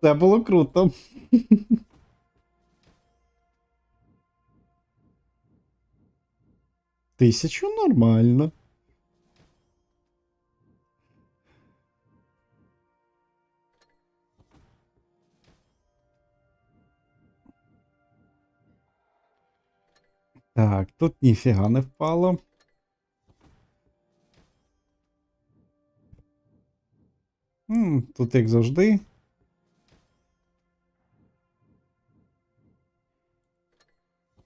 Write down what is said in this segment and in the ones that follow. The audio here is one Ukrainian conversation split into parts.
Це було круто. Тисячу нормально. Так, тут ніфіга не впало. М, Тут як завжди.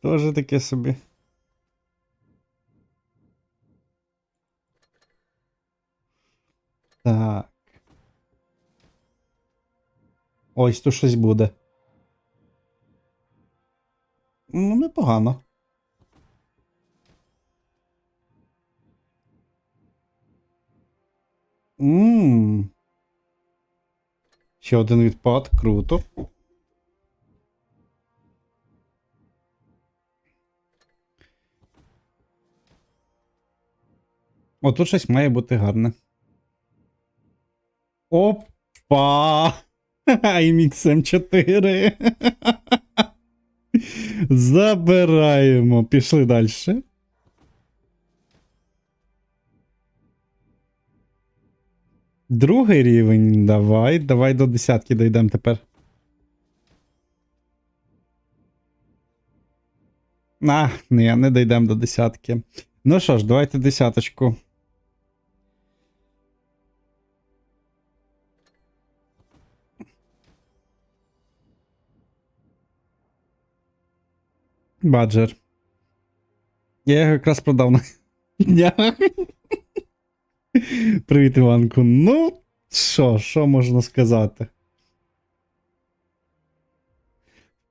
Тоже таке собі. Так. Ось тут щось буде. Ну, непогано. Ммм. Ще один відпад, круто. О, тут щось має бути гарне. Опа! IMX M4. Забираємо. Пішли далі. Другий рівень. Давай, давай до десятки дійдемо тепер. А, ні, не дійдемо до десятки. Ну що ж, давайте десяточку. Баджер. Я його якраз продав на днях. Привіт, Іванку. Ну, що, що можна сказати?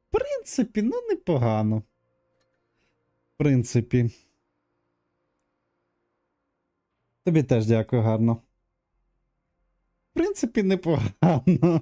В принципі, ну непогано. В принципі. Тобі теж дякую гарно. В принципі, непогано.